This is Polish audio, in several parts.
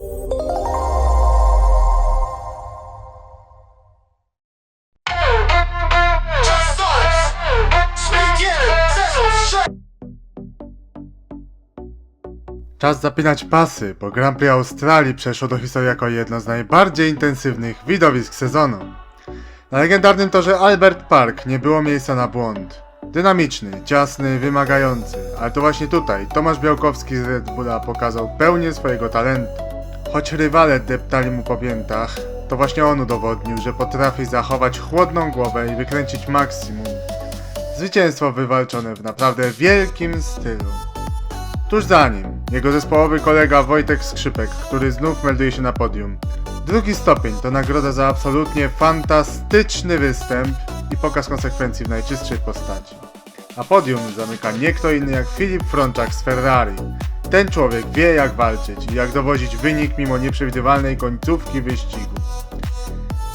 Czas zapinać pasy, bo Grand Prix Australii przeszło do historii jako jedno z najbardziej intensywnych widowisk sezonu. Na legendarnym torze Albert Park nie było miejsca na błąd. Dynamiczny, ciasny, wymagający, ale to właśnie tutaj Tomasz Białkowski z Red Bulla pokazał pełnię swojego talentu. Choć rywale deptali mu po piętach, to właśnie on udowodnił, że potrafi zachować chłodną głowę i wykręcić maksimum. Zwycięstwo wywalczone w naprawdę wielkim stylu. Tuż za nim, jego zespołowy kolega Wojtek Skrzypek, który znów melduje się na podium. Drugi stopień to nagroda za absolutnie fantastyczny występ i pokaz konsekwencji w najczystszej postaci. A podium zamyka nie kto inny jak Filip Frączak z Ferrari. Ten człowiek wie jak walczyć i jak dowozić wynik mimo nieprzewidywalnej końcówki wyścigu.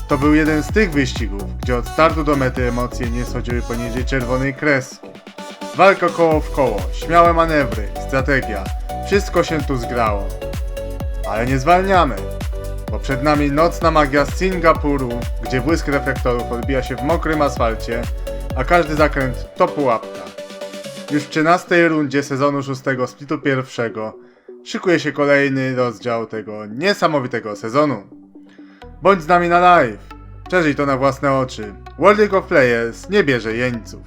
To był jeden z tych wyścigów, gdzie od startu do mety emocje nie schodziły poniżej czerwonej kreski. Walka koło w koło, śmiałe manewry, strategia. Wszystko się tu zgrało. Ale nie zwalniamy, bo przed nami nocna magia Singapuru, gdzie błysk reflektorów odbija się w mokrym asfalcie, a każdy zakręt to pułapka. Już w 13 rundzie sezonu 6 splitu pierwszego szykuje się kolejny rozdział tego niesamowitego sezonu. Bądź z nami na live. Przeżyj to na własne oczy. World League of Players nie bierze jeńców.